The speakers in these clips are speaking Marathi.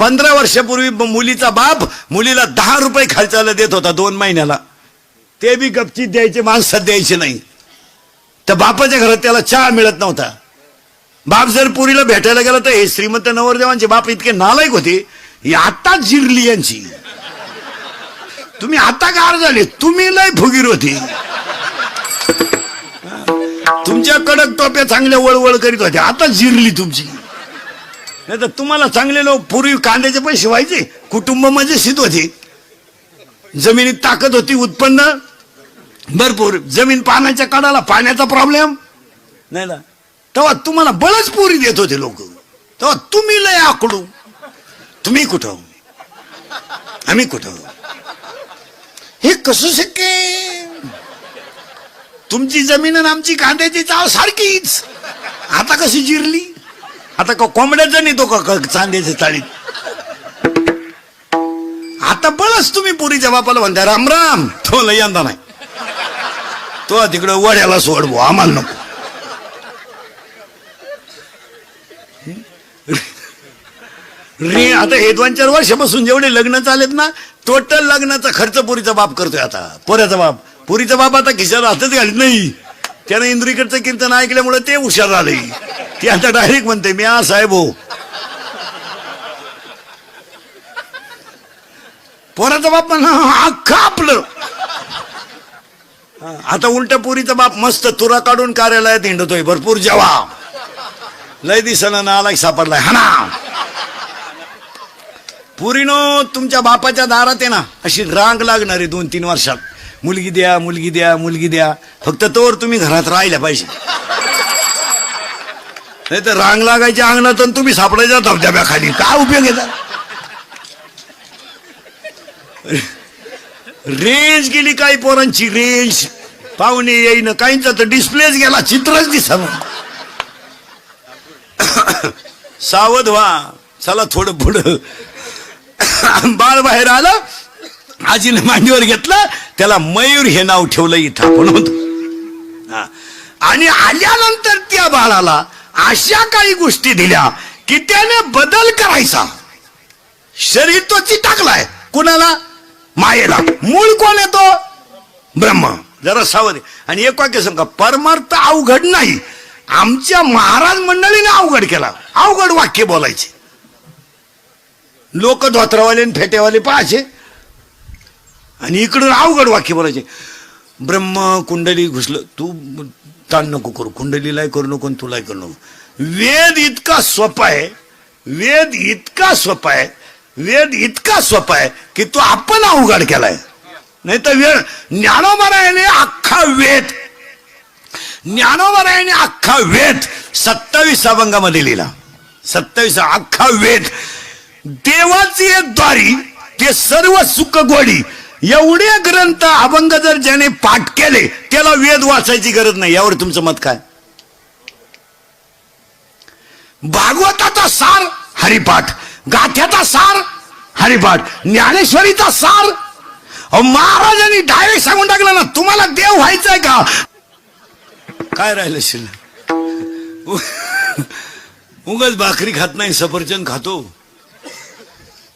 पंधरा वर्षापूर्वी मुलीचा बाप मुलीला दहा रुपये खर्चाला देत होता दोन महिन्याला. ते बी गपचीत द्यायचे माणसात द्यायचे नाही. तर बापाच्या घरात त्याला चहा मिळत नव्हता. बाप जर पुरीला भेटायला गेला तर हे श्रीमंत नवरदेवांचे बाप इतके नालायक होते ही आता जिरली यांची. तुम्ही आता गार झाले तुम्ही लय फुगीर होती. तुमच्या कडक टोप्या चांगल्या वळवळ करीत होत्या आता जिरली तुमची. नाही तर तुम्हाला चांगले लोक पूर्वी कांद्याचे पैसे व्हायचे कुटुंब म्हणजे मजेशीर होते. जमिनीत ताकद होती उत्पन्न भरपूर. जमीन पाण्याच्या कडाला पाण्याचा प्रॉब्लेम नाही ना? तेव्हा तुम्हाला बळच पुरी देत होते लोक. तेव्हा तुम्ही लय आकडू तुम्ही कुठं? आम्ही कुठं? हे कसं शक्य तुमची जमीन आणि आमची कांद्याची चाव सारखीच. आता कशी जिरली? आता का कोंबड्याचा नाही तो का का चांद्याच्या चाळीत. आता पळस तुम्ही पुरीच्या बापाला म्हणता राम राम. तो लय यंदा नाही. तो तिकडं वड्याला सोडवो आम्हाला नको. रे आता हे दोन चार वर्षापासून जेवढे लग्न चालेत ना टोटल लग्नाचा खर्च पुरीचा बाप करतोय आता. पोऱ्याचा बाप. पुरीचा बाप आता खिशाला हातच घालत नाही. त्यानं इंद्रीकडचं कीर्तन ऐकल्यामुळे ते हुशार झाले. ते आता डायरेक्ट म्हणते मी आ साहेब हो. पोराचा बाप म्हणा अख्खा आपलं. आता उलट पुरीचा बाप मस्त तुरा काढून कार्यालयात हिंडतोय भरपूर जेवा. लय दिसना नालाय सापडलाय हा ना. पुरीनो तुमच्या बापाच्या दारात आहे ना अशी रांग लागणारी दोन तीन वर्षात. मुलगी द्या मुलगी द्या मुलगी द्या. फक्त तोवर तुम्ही घरात राहिल्या पाहिजे. नाही तर रांग लागायच्या अंगणात आणि तुम्ही सापडायच्या धबधब्याखाली. काय उपयोग येतात रेंज गेली काही पोरांची रेंज. पाहुणे येईन काहींचा तर डिस्प्लेच गेला चित्रच दिसा सावध व्हा. चला थोडं पुढं. बाळ बाहेर आलं आजीने मांडीवर घेतलं त्याला मयूर हे नाव ठेवलं इथं आपण होतो हा. आणि आल्यानंतर त्या बाळाला अशा काही गोष्टी दिल्या की त्याने बदल करायचा. शरीर तो टाकलाय कुणाला? मायेला. मूळ कोण येतो ब्रह्म. जरा सावध आणि एक वाक्य सांगा. परमार्थ अवघड नाही. आमच्या महाराज मंडळीने अवघड केला. अवघड वाक्य बोलायचे. लोक धोत्रावाले आणि फेट्यावाले पाहायचे. आणि इकडून अवघड वाक्य बोलायचे. ब्रह्म कुंडली घुसलं. तू ताण नको करू. कुंडलीलाही करू नको आणि तुलाही करू नको. वेद इतका सोपा आहे. वेद इतका सोपा आहे. वेद इतका सोपा आहे की तो आपण अवघड केलाय. नाही तर वेळ ज्ञानोबरायाने अख्खा वेद ज्ञानोबरायाने अख्खा वेद सत्तावीस अभंगामध्ये लिहिला. सत्तावीस अख्खा वेद. देवाची एक द्वारी ते सर्व सुख गोडी एवढे ग्रंथ अभंग जर ज्याने पाठ केले त्याला वेद वाचायची गरज नाही. यावर तुमचं मत काय? भागवताचा सार हरिपाठ. गाथ्याचा सार हरिपाठ. ज्ञानेश्वरीचा सार. महाराजांनी डायरेक्ट सांगून टाकलं ना तुम्हाला देव व्हायचंय का? काय राहिलं शिल्लक उगाच भाकरी खात नाही सफरचंद खातो.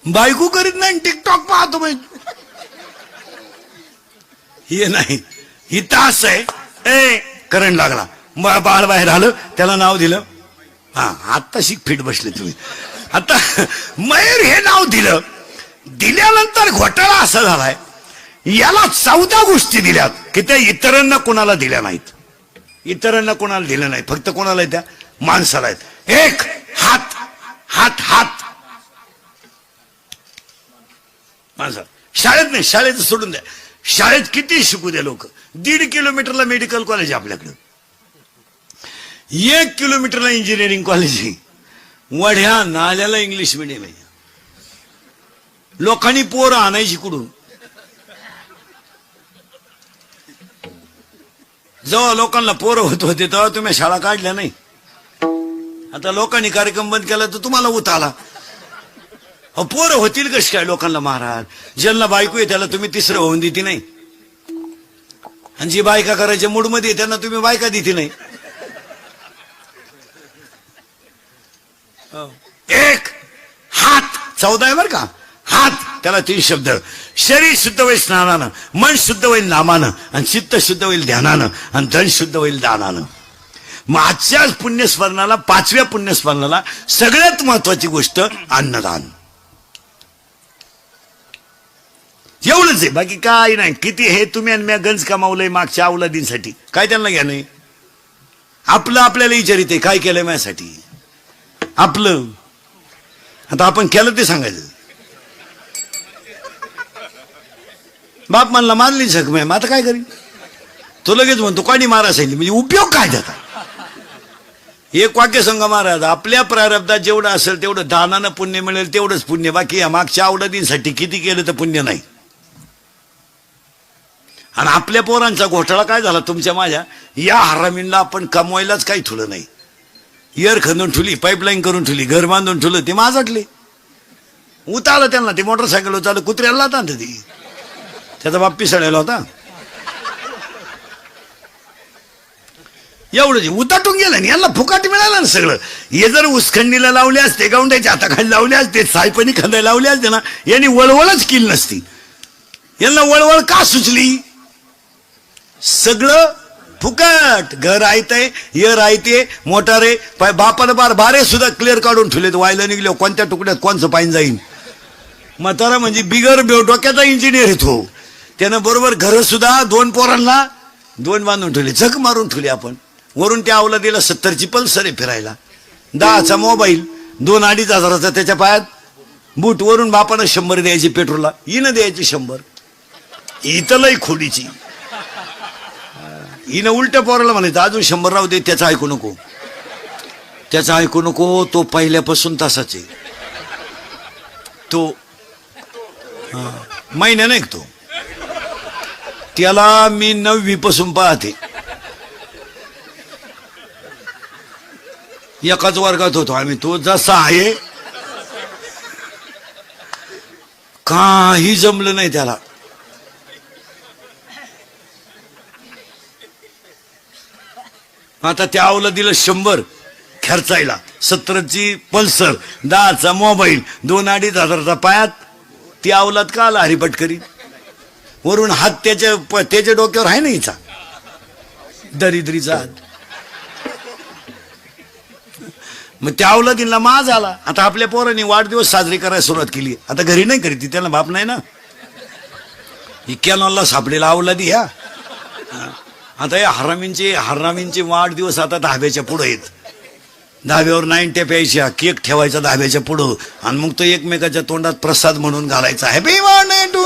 बायको करीत नाही टिकटॉक पाहतो भाई हे नाही. ही तास आहे. ए करंट लागला. बाळ बाहेर आलं त्याला नाव दिलं. हा आता शिक फिट बसले तुम्ही. आता मयूर हे नाव दिलं. दिल्यानंतर घोटाळा असा झालाय. याला चौदा गोष्टी दिल्यात की त्या इतरांना कोणाला दिल्या नाहीत. इतरांना कोणाला दिल्या नाही फक्त कोणाला त्या? माणसाला आहेत. एक हात. हात हात. माणसा शाळेत नाही शाळेत सोडून द्या. शाळेत किती शिकू द्या लोक? दीड किलोमीटरला मेडिकल कॉलेज आहे आपल्याकडं. एक किलोमीटरला इंजिनिअरिंग कॉलेज आहे. वढ्या नाल्याला इंग्लिश मिडियम आहे. लोकांनी पोरं आणायची कुठून? जेव्हा लोकांना पोरं होत होते तेव्हा तुम्ही शाळा काढल्या नाही. आता लोकांनी कार्यक्रम बंद केला तर तुम्हाला उत आला. पोरं होतील कशी काय लोकांना महाराज? ज्यांना बायको आहे त्याला तुम्ही तिसरं होऊन देते नाही. आणि जी बायका करायच्या मूडमध्ये त्यांना तुम्ही बायका देते नाही. एक हात. चौदा आहे बर का? हात त्याला तीन शब्द. शरीर शुद्ध होईल स्नानानं मन शुद्ध होईल नामानं आणि चित्त शुद्ध होईल ध्यानानं आणि धन शुद्ध होईल दानानं. मग आजच्या पुण्यस्मरणाला पाचव्या पुण्यस्मरणाला सगळ्यात महत्वाची गोष्ट अन्नदान. एवढंच आहे. बाकी काय नाही. किती हे तुम्ही आणि मी गंज कमावलंय मागच्या अवलादींसाठी. काय त्यांना घ्या नाही? आपलं आपल्याला विचारित आहे. काय केलंय माझ्यासाठी? आपलं. आता आपण केलं ते सांगायचं. बाप म्हणला मारली जखम आहे मग आता काय करीन? तो लगेच म्हणतो कोणी मारा सांगितली म्हणजे उपयोग काय त्याचा? एक वाक्य संघ महाराज आपल्या प्रारब्धात जेवढं असेल तेवढं दानानं पुण्य मिळेल तेवढंच पुण्य. बाकी या मागच्या आवडतींसाठी किती केलं तर पुण्य नाही. आणि आपल्या पोरांचा घोटाळा काय झाला तुमच्या माझ्या? या हरामींना आपण कमवायलाच काही ठुलं नाही. इयर खंदून ठुली पाईपलाईन करून ठुली घर बांधून ठुलं ते माझटले उतारलं त्यांना ते मोटरसायकल उतारलं कुत्र्याला होता ना ती. त्याचा बाप पिसळलेला होता. एवढं उताटून गेलं आणि यांना फुकाट मिळालं ना सगळं. हे जर उसखंडीला लावले असते गावंड्याच्या हाताखाली लावले असते सायपणी खंदायला लावले असते ना यांनी वळवळच केली नसती. यांना वळवळ का सुचली? सगळं फुकट. घर आहे यर आहे मोटार आहे. पाय बापानं बार बारे सुद्धा क्लिअर काढून ठेवलेत. व्हायला निघले कोणत्या तुकड्यात कोणचं पाईन जाईन? म्हातारा म्हणजे बिगर डोक्याचा इंजिनियर येतो त्यानं बरोबर घर सुद्धा दोन पोरांना दोन बांधून ठेवले. झक मारून ठेवले आपण. वरून त्या अवला दिला सत्तरची पल्सर आहे फिरायला. दहाचा मोबाईल दोन अडीच हजाराचा त्याच्या पायात. बूट वरून बापानं शंभर द्यायची पेट्रोलला. हिनं द्यायची शंभर. इथं लई खोडीची हिनं उलट्या पोराला म्हणायचं अजून शंभर राहू दे त्याचं ऐकू नको. त्याचं ऐकू नको तो पहिल्यापासून तसाच आहे. तो महिन्यानं ऐकतो तो. त्याला मी नववी पासून पाहते. एकाच वर्गात होतो आम्ही. तो जसा आहे काही जमलं नाही त्याला. आता त्या आवला दिलं शंभर खर्चायला. सत्तरची पल्सर दहाचा मोबाईल दोन अडीच हजाराचा पायात. ती आवलात का आला हरिपटकरी वरून हात त्याच्या प- त्याच्या डोक्यावर आहे ना हिचा? दरिद्रीचा हात मग त्या अवलादींना माज आला. आता आपल्या पोरांनी वाढदिवस साजरी करायला सुरुवात केली. आता घरी नाही करीत ती त्याला बाप नाही ना? ही कॅनॉलला सापडेला अवलादी ह्या. आता या हरामींचे हरामींचे वाढदिवस आता धाब्याच्या पुढे आहेत. दहाव्यावर नाईन्ट्या प्यायच्या केक ठेवायचा धाब्याच्या पुढं. आणि मग तो एकमेकाच्या तोंडात प्रसाद म्हणून घालायचा. Happy birthday to